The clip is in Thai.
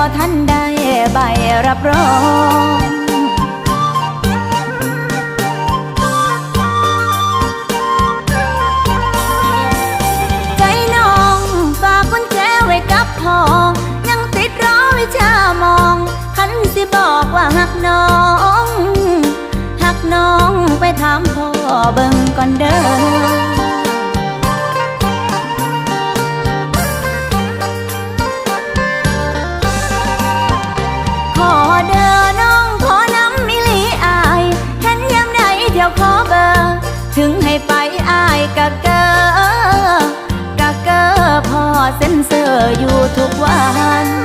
รับรองใจน้องฝากกุญแจไว้กับพ่อยังติดรอวิชามองคันสิบอกว่าหักน้องหักน้องไปถามพ่อเบิ่งก่อนเด้อ ที่ยวขอเบอร์ ถึงให้ไปอายกะเกอกะเกอพอเซ็นเซอร์อยู่ทุกวัน